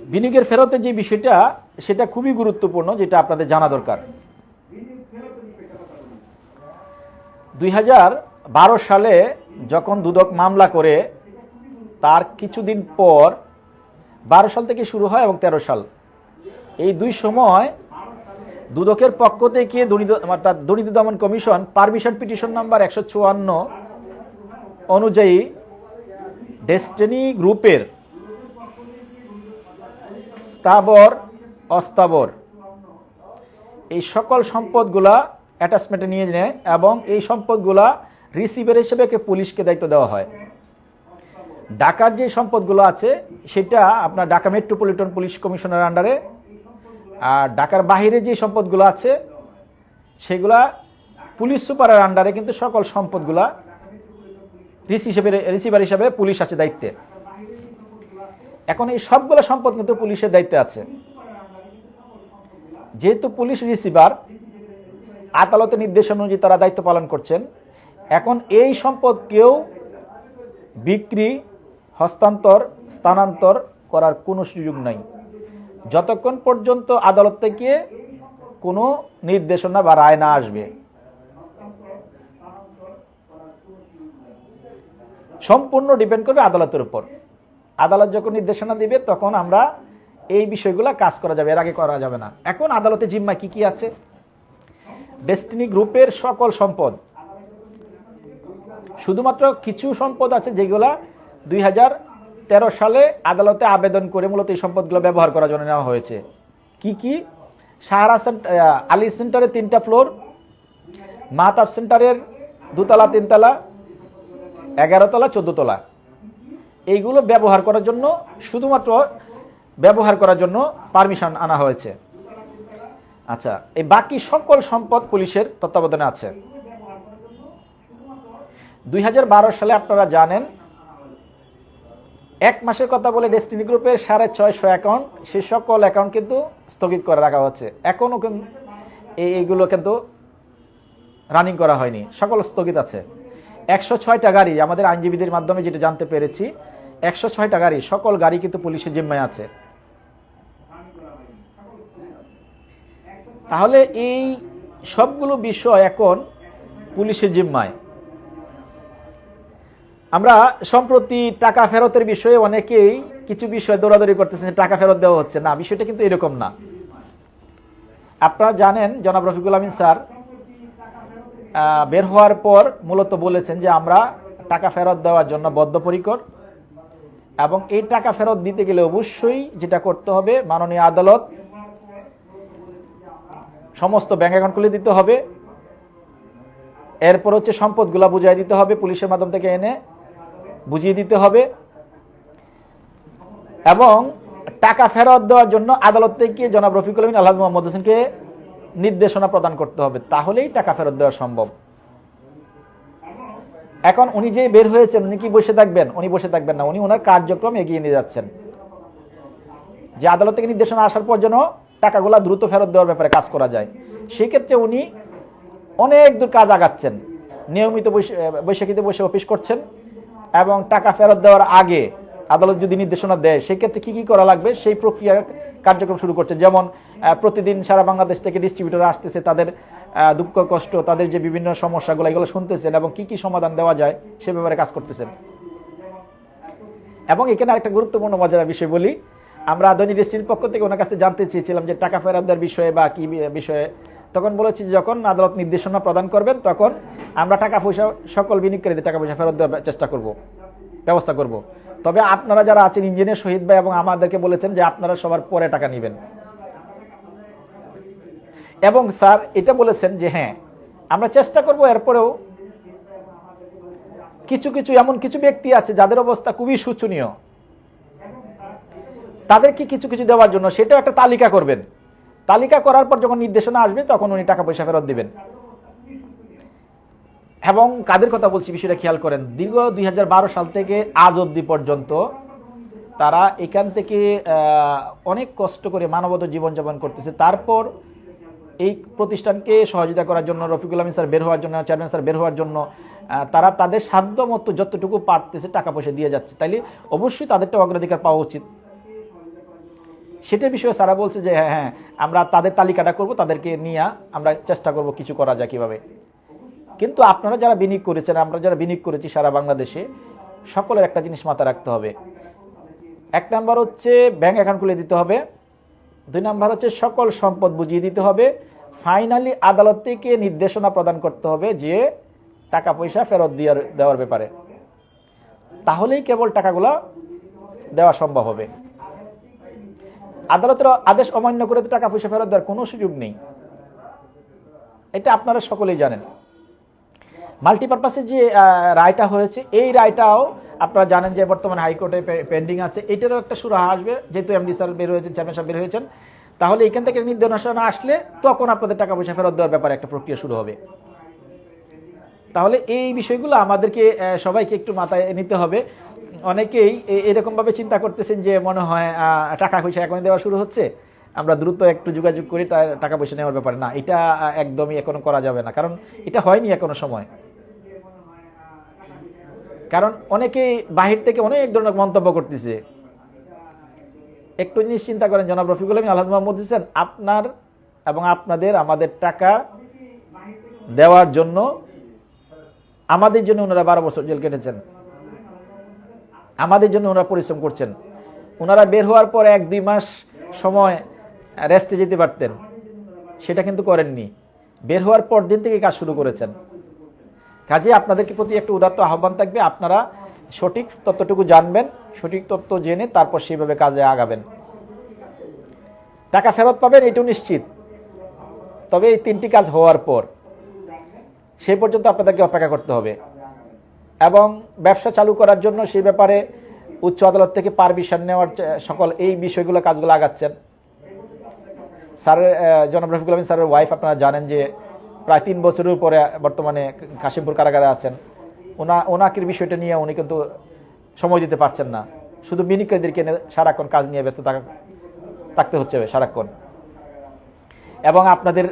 বিনিয়োগের ফেরতের যে বিষয়টা, সেটা খুবই গুরুত্বপূর্ণ, যেটা আপনাদের জানা দরকার। দুই হাজার বারো সালে যখন দুদক মামলা করে, তার কিছুদিন পর বারো সাল থেকে শুরু হয় এবং ১৩ সাল। এই দুই সময় দুদকের পক্ষ থেকে অর্থাৎ দুর্নীতি দমন কমিশন পারমিশন পিটিশন নাম্বার একশো চুয়ান্ন অনুযায়ী ডেস্টিনি গ্রুপের স্থাবর অস্থাবর এই সকল সম্পদগুলা অ্যাটাচমেন্টে নিয়ে নেয় এবং এই সম্পদগুলা রিসিভার হিসেবে পুলিশকে দায়িত্ব দেওয়া হয়। ঢাকার যে সম্পদগুলো আছে, সেটা আপনার ঢাকা মেট্রোপলিটন পুলিশ কমিশনের আন্ডারে আর ঢাকার বাহিরে যে সম্পদগুলো আছে, সেগুলা পুলিশ সুপারের আন্ডারে কিন্তু সকল সম্পদগুলা রিসি হিসেবে রিসিভার হিসেবে পুলিশ আছে দায়িত্বে। এখন এই সবগুলো সম্পদ কিন্তু পুলিশের দায়িত্বে আছে। যেহেতু পুলিশ রিসিভার আদালতের নির্দেশ অনুযায়ী তারা দায়িত্ব পালন করছেন। এখন এই সম্পদকেও বিক্রি, হস্তান্তর, স্থানান্তর করার কোনো সুযোগ নাই। যতক্ষণ পর্যন্ত আদালত থেকে কোনো নির্দেশনা বা রায় না আসবে। সম্পূর্ণ ডিপেন্ড করবে আদালতের উপর। আদালত যখন নির্দেশনা দিবে, তখন আমরা এই বিষয়গুলো কাজ করা যাবে, এর আগে করা যাবে না। এখন আদালতে জিম্মা কি কি আছে? ডেস্টিনি গ্রুপের সকল সম্পদ। শুধুমাত্র কিছু সম্পদ আছে যেগুলা দুই হাজার তেরো সালে আদালতে আবেদন করে মূলত এই সম্পদগুলো ব্যবহার করার জন্য নেওয়া হয়েছে। কি কি? সাহারা সেন্টার আলী সেন্টারের তিনটা ফ্লোর মাহতাব সেন্টারের দুতলা তিনতলা, এগারো তলা, চোদ্দ তলা। এইগুলো ব্যবহার করার জন্য, শুধুমাত্র ব্যবহার করার জন্য পারমিশন আনা হয়েছে। আচ্ছা এই বাকি সকল সম্পদ পুলিশের তত্ত্বাবধানে আছে। দুই হাজার বারো সালে আপনারা জানেন, এক মাসের কথা বলে ডেস্টিনি গ্রুপের সাড়ে ছয়শো অ্যাকাউন্ট সে সকল অ্যাকাউন্ট কিন্তু স্থগিত করে রাখা হচ্ছে এখনও কিন্তু এই এইগুলো কিন্তু রানিং করা হয়নি। সকল স্থগিত আছে। একশো ছয়টা গাড়ি, আমাদের আইনজীবীদের মাধ্যমে যেটা জানতে পেরেছি একশো ছয়টা গাড়ি সকল গাড়ি কিন্তু পুলিশের জিম্মায় আছে। তাহলে এই সবগুলো বিষয় এখন পুলিশের জিম্মায়। আমরা সম্প্রতি টাকা ফেরতের বিষয়ে অনেকেই কিছু বিষয় দৌড়াদৌড়ি করতেছেন টাকা ফেরত দেওয়া হচ্ছে। না, বিষয়টা কিন্তু এরকম না। আপনারা জানেন, জনাব রফিকুল আমিন স্যার বের হওয়ার পর মূলত বলেছেন যে আমরা টাকা ফেরত দেওয়ার জন্য বদ্ধপরিকর। এবং এই টাকা ফেরত দিতে গেলে অবশ্যই যেটা করতে হবে, মাননীয় আদালত সমস্ত ব্যাংক অ্যাকাউন্ট খুলে দিতে হবে। এরপর হচ্ছে সম্পদগুলা বুঝিয়ে দিতে হবে, পুলিশের মাধ্যম থেকে এনে বুঝিয়ে দিতে হবে। এবং টাকা ফেরত দেওয়ার জন্য আদালত থেকে জনাব রফিকুল আলমিন আলহাজ মোহাম্মদ হোসেনকে নির্দেশনা প্রদান করতে হবে। তাহলেই টাকা ফেরত দেওয়া সম্ভব। এখন উনি যে বের হয়েছেন, উনি কি বসে থাকবেন? উনি বসে থাকবেন না, উনি ওনার কার্যক্রম এগিয়ে নিয়ে যাচ্ছেন। যে আদালত থেকে নির্দেশনা আসার পর যেন টাকাগুলা দ্রুত ফেরত দেওয়ার ব্যাপারে কাজ করা যায়। সেক্ষেত্রে উনি অনেক দূর কাজ আগাচ্ছেন। নিয়মিত বৈশ- বৈশাখীতে বসে অফিস করছেন এবং টাকা ফেরত দেওয়ার আগে আদালত যদি নির্দেশনা দেয়, সেক্ষেত্রে কি কি করা লাগবে? সেই প্রক্রিয়ার কার্যক্রম শুরু করছে যেমন প্রতিদিন সারা বাংলাদেশ থেকে ডিস্ট্রিবিউটর আসতেছে তাদের দুঃখ, কষ্ট, তাদের যে বিভিন্ন সমস্যাগুলো, এগুলো শুনতেছেন এবং কি কি সমাধান দেওয়া যায় সে ব্যাপারে কাজ করতেছেন। এবং এখানে একটা গুরুত্বপূর্ণ মজার বিষয় বলি, আমরা দৈনিক দৃষ্টির পক্ষ থেকে ওনার কাছে জানতে চেয়েছিলাম যে টাকা ফেরত দেওয়ার বিষয়ে বা কি বিষয়ে। তখন বলেছি যখন আদালত নির্দেশনা প্রদান করবেন, তখন আমরা টাকা পয়সা, সকল বিনিয়োগকারীদের টাকা পয়সা ফেরত দেওয়ার চেষ্টা করব, ব্যবস্থা করব। তবে আপনারা যারা আছেন, ইঞ্জিনিয়ার, শহীদ ভাই এবং আমাদেরকে বলেছেন যে আপনারা সবার পরে টাকা নেবেন। এবং স্যার এটা বলেছেন যে হ্যাঁ আমরা চেষ্টা করব এরপরেও কিছু কিছু, এমন কিছু ব্যক্তি আছে যাদের অবস্থা খুবই শোচনীয়। তাদেরকে কিছু কিছু দেওয়ার জন্য সেটাও একটা তালিকা করবেন। তালিকা করার পর যখন নির্দেশনা আসবে তখন উনি টাকা পয়সা ফেরত দিবেন। এবং কাদের কথা বলছি বিষয়টা খেয়াল করেন। দীর্ঘ দুই হাজার বারো সাল থেকে আজ অব্দি পর্যন্ত তারা এখান থেকে অনেক কষ্ট করে মানবত জীবনযাপন করতেছে। তারপর এই প্রতিষ্ঠানকে সহযোগিতা করার জন্য, রফিকুল আমিন স্যার বের হওয়ার জন্য, চেয়ারম্যান স্যার বের হওয়ার জন্য তারা তাদের সাধ্য মতো যতটুকু পারতেছে টাকা পয়সা দিয়ে যাচ্ছে। তাইলে অবশ্যই তাদেরটা অগ্রাধিকার পাওয়া উচিত। সেটার বিষয়ে সারা বলছে যে হ্যাঁ হ্যাঁ আমরা তাদের তালিকাটা করব, তাদেরকে নিয়ে আমরা চেষ্টা করব কিছু করা যায় কীভাবে কিন্তু আপনারা যারা বিনিয়োগ করেছেন, আমরা যারা বিনিয়োগ করেছি সারা বাংলাদেশে, সকলের একটা জিনিস মাথায় রাখতে হবে। এক নাম্বার হচ্ছে, ব্যাংক অ্যাকাউন্ট খুলে দিতে হবে। দুই নাম্বার হচ্ছে সকল সম্পদ বুঝিয়ে দিতে হবে। ফাইনালি আদালত থেকে নির্দেশনা প্রদান করতে হবে যে টাকা পয়সা ফেরত দেওয়ার দেওয়ার ব্যাপারে। তাহলেই কেবল টাকাগুলো দেওয়া সম্ভব হবে। আদালতের আদেশ অমান্য করে তো টাকা পয়সা ফেরত দেওয়ার কোনো সুযোগ নেই। এটা আপনারা সকলেই জানেন। মাল্টিপারপাসের যে রায়টা হয়েছে, এই রায়টাও আপনারা জানেন যে বর্তমানে হাইকোর্টে পেন্ডিং আছে। এটারও একটা সুরাহা আসবে, যেহেতু এমডি স্যার বের হয়েছেন, চেয়ারম্যান সাহেব বের হয়েছেন। তাহলে এখান থেকে নির্দেশনা আসলে তখন আপনাদের টাকা পয়সা ফেরত দেওয়ার ব্যাপারে একটা প্রক্রিয়া শুরু হবে। তাহলে এই বিষয়গুলো আমাদেরকে সবাইকে একটু মাথায় নিতে হবে। অনেকেই এরকমভাবে চিন্তা করতেছেন যে মনে হয় টাকা পয়সা এখন দেওয়া শুরু হচ্ছে। আমরা দ্রুত একটু যোগাযোগ করি টাকা পয়সা নেওয়ার ব্যাপারে। না, এটা একদমই এখনও করা যাবে না, কারণ এটা হয়নি এখনও সময়। কারণ অনেকেই বাহির থেকে অনেক ধরনের মন্তব্য করতেছে। একটু জিনিস চিন্তা করেন জনাব রফিকুল আলম, আলহাজ মোহাম্মদ হোসেন, আপনার এবং আপনাদের, আমাদের টাকা দেওয়ার জন্য, আমাদের জন্য ওনারা বারো বছর জেল কেটেছেন। আমাদের জন্য ওনারা পরিশ্রম করছেন। ওনারা বের হওয়ার পর এক, দুই মাস সময় রেস্টে যেতে পারতেন। সেটা কিন্তু করেননি। বের হওয়ার পর দিন থেকে কাজ শুরু করেছেন। কাজে আপনাদেরকে প্রতি একটা উদাত্ত আহ্বান থাকবে আপনারা সঠিক তথ্যটুকু জানবেন সঠিক তত্ত্ব জেনে তারপর সেইভাবে কাজে আগাবেন। টাকা ফেরত পাবেন এটাও নিশ্চিত। তবে এই তিনটি কাজ হওয়ার পর সেই পর্যন্ত আপনাদেরকে অপেক্ষা করতে হবে। এবং ব্যবসা চালু করার জন্য সেই ব্যাপারে উচ্চ আদালত থেকে পারমিশন নেওয়ার সকল এই বিষয়গুলো কাজগুলো আগাচ্ছেন। স্যারের আহ, জনাব রফিকুল স্যারের ওয়াইফ আপনারা জানেন যে প্রায় তিন বছরের পরে বর্তমানে কাশিমপুর কারাগারে আছেন। ওনা, ওনাকের বিষয়টা নিয়ে উনি কিন্তু সময় দিতে পারছেন না। শুধু এনে সারাক্ষণ কাজ নিয়ে ব্যস্ত থাকা- থাকতে হচ্ছে সারাক্ষণ। এবং আপনাদের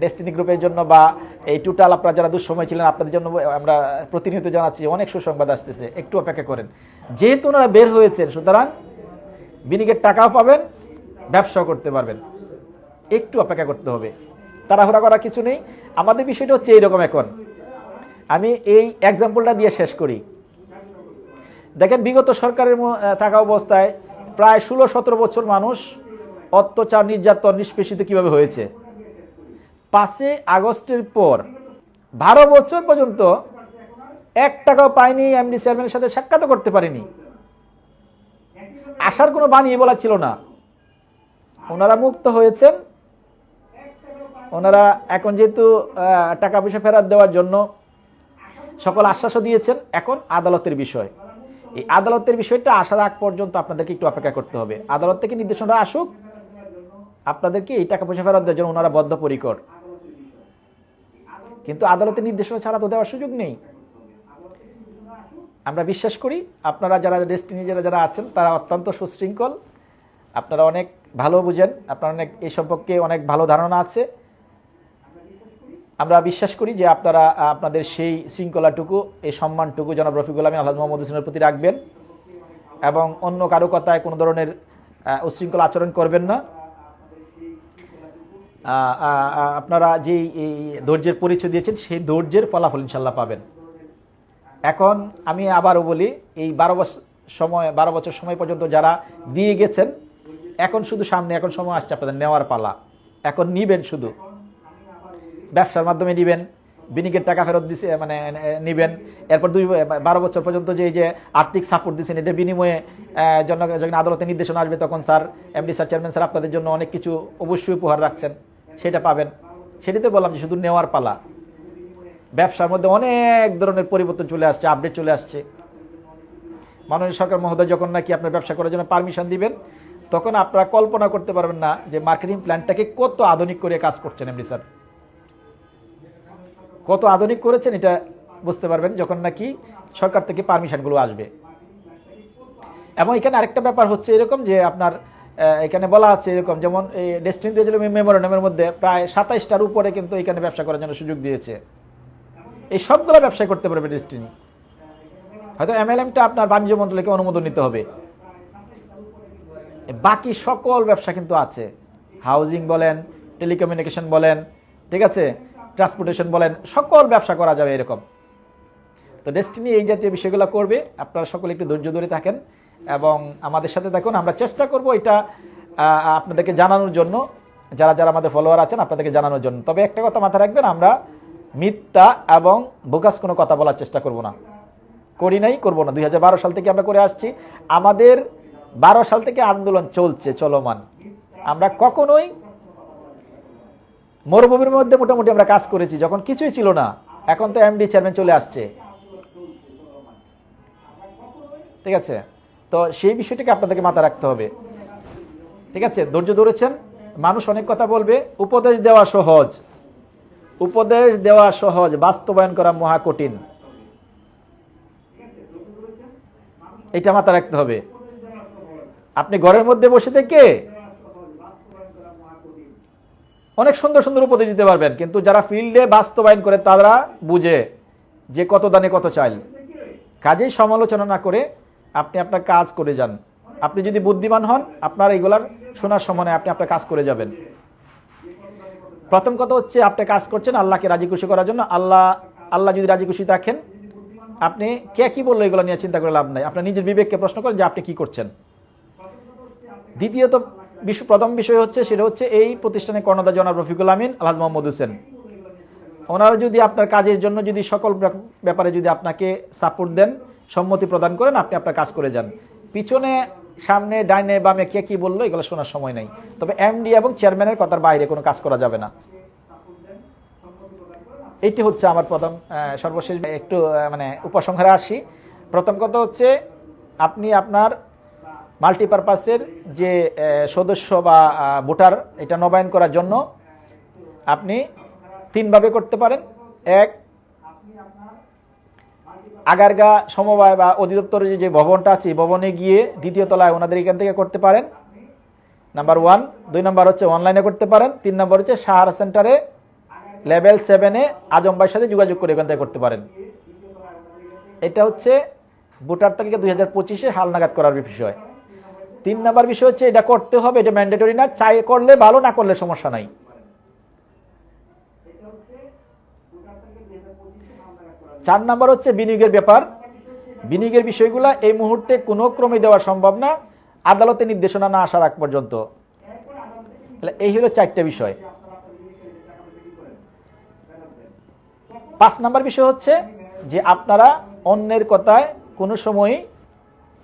ডেস্টিনি গ্রুপের জন্য বা এই টোটাল আপনারা যারা দুঃসময় ছিলেন, আপনাদের জন্য আমরা প্রতিনিয়ত জানাচ্ছি, অনেক সুসংবাদ আসতেছে। একটু অপেক্ষা করেন। যেহেতু ওনারা বের হয়েছেন, সুতরাং বিনিয়োগের টাকাও পাবেন, ব্যবসাও করতে পারবেন। একটু অপেক্ষা করতে হবে। তাড়াহুড়া করার কিছু নেই। আমাদের বিষয়টা হচ্ছে এইরকম এখন। আমি এই এক্সাম্পলটা দিয়ে শেষ করি। দেখেন, বিগত সরকারের থাকা অবস্থায় প্রায় ষোলো সতেরো বছর মানুষ অত্যাচার, নির্যাতন, নিষ্পেষিত কীভাবে হয়েছে? পাঁচই আগস্টের পর বারো বছর পর্যন্ত এক টাকাও পায়নি এমডি চেয়ারম্যানের সাথে সাক্ষাৎ করতে পারিনি। আসার কোনো বানিয়ে বলা ছিল না। ওনারা মুক্ত হয়েছেন ওনারা এখন যেহেতু টাকা পয়সা ফেরত দেওয়ার জন্য সকল আশ্বাসও দিয়েছেন, এখন আদালতের বিষয়। এই আদালতের বিষয়টা আসার আগ পর্যন্ত আপনাদেরকে একটু অপেক্ষা করতে হবে। আদালত থেকে নির্দেশনা আসুক, আপনাদেরকে এই টাকা পয়সা ফেরত দেওয়ার জন্য ওনারা বদ্ধপরিকর। কিন্তু আদালতের নির্দেশনা ছাড়া তো দেওয়ার সুযোগ নেই। আমরা বিশ্বাস করি আপনারা যারা ডেস্টিনি যারা যারা আছেন, তারা অত্যন্ত সুশৃঙ্খল। আপনারা অনেক ভালো বুঝেন, আপনারা অনেক, এই সম্পর্কে অনেক ভালো ধারণা আছে। আমরা বিশ্বাস করি যে আপনারা আপনাদের সেই শৃঙ্খলাটুকু এই সম্মানটুকু জনাব রফিকুল আলমী আল্লাহ মোহাম্মদ হোসেনের প্রতি রাখবেন এবং অন্য কারও কথায় কোনো ধরনের আহ, উচ্ছৃঙ্খল আচরণ করবেন না। আপনারা যেই এই ধৈর্যের পরিচয় দিয়েছেন সেই ধৈর্যের ফলাফল ইনশাল্লাহ পাবেন। এখন আমি আবারও বলি এই বারো বছর সময় বারো বছর সময় পর্যন্ত যারা দিয়ে গেছেন এখন শুধু সামনে এখন সময় আসছে আপনাদের নেওয়ার পালা। এখন নিবেন শুধু। ব্যবসার মাধ্যমে নিবেন বিনিকের টাকা ফেরত দিছে মানে নিবেন। এরপর দুই বারো বছর পর্যন্ত যে যে আর্থিক সাপোর্ট দিচ্ছেন এটা বিনিময়ে আহ, জন যখন আদালতে নির্দেশনা আসবে তখন sir MD sir chairman sir আপনাদের জন্য অনেক কিছু অবশ্যই উপহার রাখছেন। সেটা পাবেন। সেটাতে বললাম যে শুধু নেওয়ার পালা। ব্যবসার মধ্যে অনেক ধরনের পরিবর্তন চলে আসছে আপডেট চলে আসছে। মাননীয় সরকার মহোদয় যখন নাকি আপনার ব্যবসা করার জন্য পারমিশন দিবেন তখন আপনারা কল্পনা করতে পারবেন না যে মার্কেটিং প্ল্যানটাকে কত আধুনিক করে কাজ করছেন এমডি স্যার। কত আধুনিক করেছেন এটা বুঝতে পারবেন যখন নাকি সরকার থেকে পারমিশনগুলো আসবে। এবং এখানে আরেকটা ব্যাপার হচ্ছে এরকম যে আপনার এখানে বলা আছে এরকম যেমন এই ডেস্টিনি মেমোরেন্ডামের মধ্যে প্রায় সাতাইশটার উপরে কিন্তু এখানে ব্যবসা করার জন্য সুযোগ দিয়েছে। এই সবগুলো ব্যবসা করতে পারবে ডেস্টিনি হয়তো এমএলএমটা আপনার বাণিজ্য মন্ত্রণালয়কে অনুমোদন নিতে হবে। বাকি সকল ব্যবসা কিন্তু আছে। হাউজিং বলেন টেলিকমিউনিকেশন বলেন, ঠিক আছে? ট্রান্সপোর্টেশন বলেন, সকল ব্যবসা করা যাবে এরকম। তো ডেস্টিনি এই জাতীয় বিষয়গুলো করবে, আপনারা সকলে একটু ধৈর্য ধরে থাকেন এবং আমাদের সাথে দেখুন, আমরা চেষ্টা করব এটা আপনাদেরকে জানানোর জন্য। যারা যারা আমাদের ফলোয়ার আছেন, আপনাদেরকে জানানোর জন্য। তবে একটা কথা মাথায় রাখবেন, আমরা মিথ্যা এবং বোকাস কোনো কথা বলার চেষ্টা করব না। করি নাই, করব না। দুই হাজার বারো সাল থেকে আমরা করে আসছি। আমাদের বারো সাল থেকে আন্দোলন চলছে, চলমান। আমরা কখনোই মরুভূমির মধ্যে মোটামুটি আমরা কাজ করেছি, যখন কিছুই ছিল না। এখন তো এমডি চেয়ারম্যান চলে আসছে। ঠিক আছে? তো সেই বিষয়টিকে আপনাদেরকে মাথায় রাখতে হবে। ঠিক আছে? ধৈর্য ধরেছেন? মানুষ অনেক কথা বলবে। উপদেশ দেওয়া সহজ। উপদেশ দেওয়া সহজ। বাস্তবায়ন করা মহা কঠিন। এটা মাথা রাখতে হবে। আপনি ঘরের মধ্যে বসে থেকে অনেক সুন্দর সুন্দর উপদেশ দিতে পারবেন, কিন্তু যারা ফিল্ডে বাস্তবায়ন করে তারা বুঝে যে কত দানে কত চাইল। কাজেই সমালোচনা না করে আপনি আপনার কাজ করে যান। আপনি যদি বুদ্ধিমান হন, আপনার এগুলার শোনার সময় আপনি আপনার কাজ করে যাবেন। প্রথম কথা হচ্ছে, আপনি কাজ করছেন, আল্লাহকে রাজি খুশি করার জন্য। আল্লাহ আল্লাহ যদি রাজি খুশি থাকেন, আপনি কে কি বলল এগুলো নিয়ে চিন্তা করে লাভ নাই। আপনার নিজের বিবেককে প্রশ্ন করেন যে আপনি কি করছেন। দ্বিতীয়ত প্রথম বিষয় হচ্ছে, সেটা হচ্ছে এই প্রতিষ্ঠানে কর্ণদা জনাব রফিকুল আমিন, আলহাজ মোহাম্মদ হোসেন। ওনারা যদি আপনার কাজের জন্য যদি সকল ব্যাপারে যদি আপনাকে সাপোর্ট দেন, সম্মতি প্রদান করেন, আপনি আপনার কাজ করে যান। পিছনে, সামনে, ডাইনে, বামে কে কি বলল, এগুলো শোনার সময় নেই। তবে এমডি এবং চেয়ারম্যানের কথার বাইরে কোনো কাজ করা যাবে না। এইটি হচ্ছে আমার প্রথম সর্বশেষ একটু মানে উপসংহারে আসি। প্রথম কথা হচ্ছে, আপনি আপনার মাল্টিপারপাসের যে সদস্য বা ভোটার, এটা নবায়ন করার জন্য আপনি তিনভাবে করতে পারেন। এক, আগারগা সমবায় বা অধিদপ্তরের যে ভবনটা আছে ভবনে গিয়ে দ্বিতীয় তলায় ওনাদের এখান থেকে করতে পারেন। Number one. দুই নাম্বার হচ্ছে অনলাইনে করতে পারেন। তিন নাম্বার হচ্ছে সাহারা সেন্টারে লেভেল সেভেনে আজম ভাইয়ের সাথে যোগাযোগ করে এখান থেকে করতে পারেন। এটা হচ্ছে ভোটার তালিকা দুই হাজার পঁচিশে হালনাগাদ করার বিষয়। তিন নাম্বার বিষয় হচ্ছে এটা করতে হবে, এটা ম্যান্ডেটরি না, চাই করলে ভালো, না করলে সমস্যা নাই। চার নাম্বার হচ্ছে বিনিয়োগের ব্যাপার। বিনিয়োগের বিষয়গুলো এই মুহূর্তে কোনো ক্রমে দেওয়া সম্ভব না। আদালতে নির্দেশনা না আসার আগ পর্যন্ত। এই হলো চারটা বিষয়। পাঁচ নাম্বার বিষয় হচ্ছে যে আপনারা অন্যের কথায় কোনো সময়ই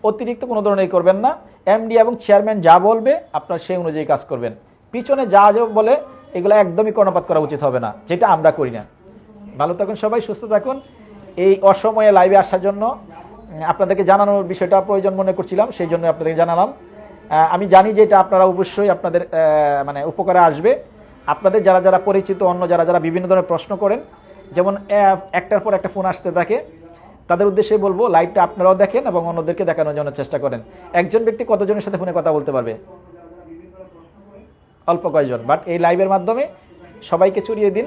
অতিরিক্ত কোনো ধরনের করবেন না। এমডি এবং চেয়ারম্যান যা বলবে, আপনার সেই অনুযায়ী কাজ করবেন। পিছনে যা যা বলে, এগুলো একদমই কর্ণপাত করা উচিত হবে না, যেটা আমরা করি না। ভালো থাকুন সবাই, সুস্থ থাকুন। এই অসময়ে লাইভে আসার জন্য আপনাদেরকে জানানোর বিষয়টা প্রয়োজন মনে করছিলাম, সেই জন্য আপনাদেরকে জানালাম। আমি জানি যে এটা আপনারা অবশ্যই আপনাদের মানে উপকারে আসবে। আপনাদের যারা যারা পরিচিত, অন্য যারা যারা বিভিন্ন ধরনের প্রশ্ন করেন, যেমন একটার পর একটা ফোন আসতে থাকে। তাদের উদ্দেশ্যে বলব লাইভটা আপনারাও দেখেন এবং অন্যদেরকে দেখানোর জন্য চেষ্টা করেন। একজন ব্যক্তি কতজনের সাথে ফোনে কথা বলতে পারবে? অল্প কয়েকজন বাট এই লাইভের মাধ্যমে সবাইকে চুরিয়ে দিন।